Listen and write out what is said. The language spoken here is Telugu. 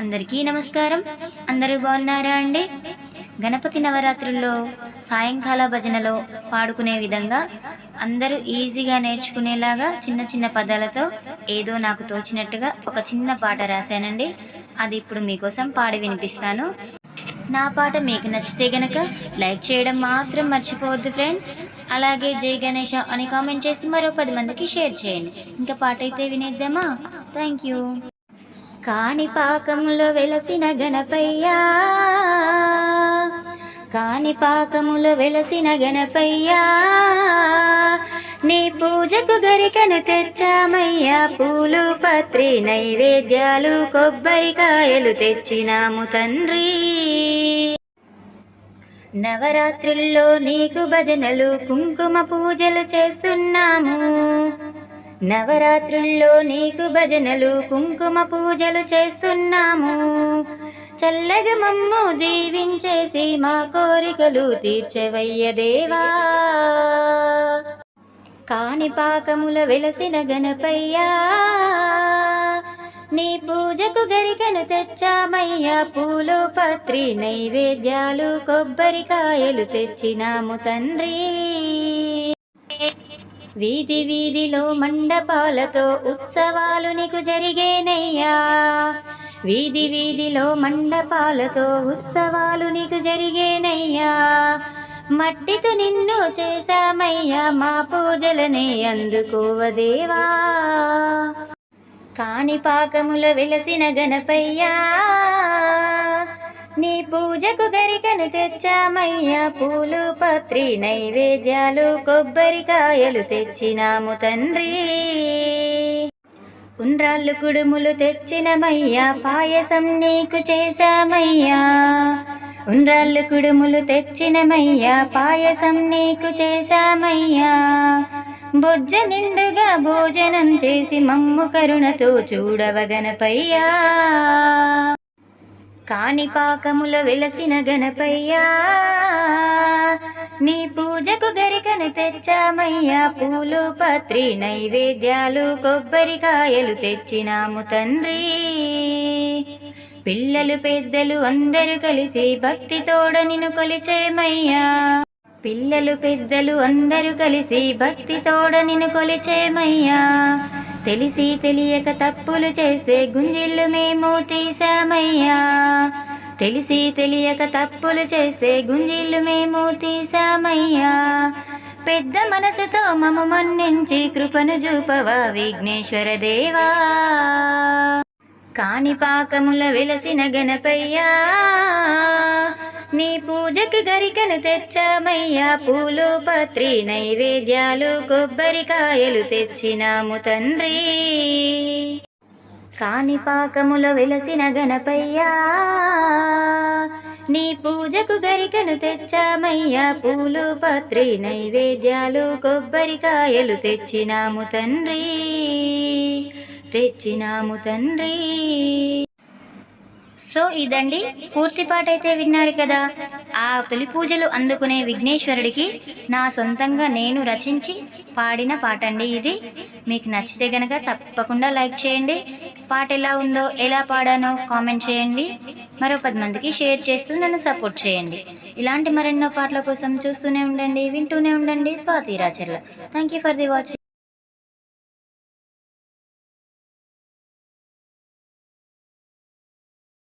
అందరికీ నమస్కారం. అందరూ బాగున్నారా అండి? గణపతి నవరాత్రుల్లో సాయంకాల భజనలో పాడుకునే విధంగా అందరూ ఈజీగా నేర్చుకునేలాగా చిన్న చిన్న పదాలతో ఏదో నాకు తోచినట్టుగా ఒక చిన్న పాట రాశానండి. అది ఇప్పుడు మీకోసం పాడి వినిపిస్తాను. నా పాట మీకు నచ్చితే గనక లైక్ చేయడం మాత్రం మర్చిపోవద్దు ఫ్రెండ్స్. అలాగే జై గణేష అని కామెంట్ చేసి మరో పది మందికి షేర్ చేయండి. ఇంకా పాట అయితే వినేద్దామా? Thank you. కాణిపాకములో వెలసిన గణపయ్యా. కాణిపాకములో వెలసిన గణపయ్యా. నీ పూజకు గరికను తెచ్చామయ్యా. పూలు పత్రి నైవేద్యాలు కొబ్బరికాయలు తెచ్చినాము తండ్రి. నవరాత్రుల్లో నీకు భజనలు కుంకుమ పూజలు చేస్తున్నాము. నవరాత్రుల్లో నీకు భజనలు కుంకుమ పూజలు చేస్తున్నాము. చల్లగ మమ్ము దీవించేసి మా కోరికలు తీర్చవయ్య దేవా. కాని పాకముల వెలసిన గణపయ్యా నీ పూజకు గరికను తెచ్చామయ్యా. పూలు పత్రి నైవేద్యాలు కొబ్బరికాయలు తెచ్చినాము తండ్రి. వీధి వీధిలో మండపాలతో ఉత్సవాలు నీకు జరిగేనయ్యా. వీధి వీధిలో మండపాలతో ఉత్సవాలు నీకు జరిగేనయ్యా. మట్టితో నిన్ను చేశామయ్యా మా పూజలనే అందుకోవదేవా. కాణిపాకముల వెలసిన గణపయ్యా. నీ పూజకు గరికను తెచ్చామయ్యా. పూలు పత్రి నైవేద్యాలు కొబ్బరికాయలు తెచ్చినాము తండ్రి. ఉండ్రాళ్ళు కుడుములు తెచ్చినమయ్యా. పాయసం నీకు చేశామయ్యా. ఉండ్రాళ్ళు కుడుములు తెచ్చినమయ్యా. పాయసం నీకు చేశామయ్యా. బొజ్జ నిండుగా భోజనం చేసి మమ్ము కరుణతో చూడవగనపయ్యా. కాణిపాకముల వెలసిన గణపయ్యా నీ పూజకు గరికను తెచ్చామయ్యా. పూలు పత్రి నైవేద్యాలు కొబ్బరికాయలు తెచ్చినాము తండ్రి. పిల్లలు పెద్దలు అందరూ కలిసి భక్తితోడ నిన్ను కొలిచేమయ్యా. పిల్లలు పెద్దలు అందరూ కలిసి భక్తితోడ నిన్ను కొలిచేమయ్యా. తెలిసి తెలియక తప్పులు చేస్తే గుంజిళ్ళు మేము తీసామయ్యా తెలిసి తెలియక తప్పులు చేస్తే గుంజిళ్ళు మేము తీసామయ్యా పెద్ద మనసుతో మము మన్నించి కృపను చూపవా విఘ్నేశ్వర దేవా. కాణిపాకముల విలసిన గణపయ్యా. నీ పూజకు గరికను తెచ్చామయ్యా. పూలు పత్రి నైవేద్యాలు కొబ్బరికాయలు తెచ్చినాము తండ్రి. కాణిపాకముల వెలసిన గణపయ్యా నీ పూజకు గరికను తెచ్చామయ్యా. పూలు పత్రి నైవేద్యాలు కొబ్బరికాయలు తెచ్చినాము తండ్రి. తెచ్చినాము తండ్రి. సో ఇదండి. పూర్తి పాట అయితే విన్నారు కదా. ఆ తొలి పూజలు అందుకునే విఘ్నేశ్వరుడికి నా సొంతంగా నేను రచించి పాడిన పాట అండి ఇది. మీకు నచ్చితే గనక తప్పకుండా లైక్ చేయండి. పాట ఎలా ఉందో ఎలా పాడానో కామెంట్ చేయండి. మరో పది మందికి షేర్ చేస్తూ నన్ను సపోర్ట్ చేయండి. ఇలాంటి మరెన్నో పాటల కోసం చూస్తూనే ఉండండి వింటూనే ఉండండి. Swathi Racharla. Thank you for the watching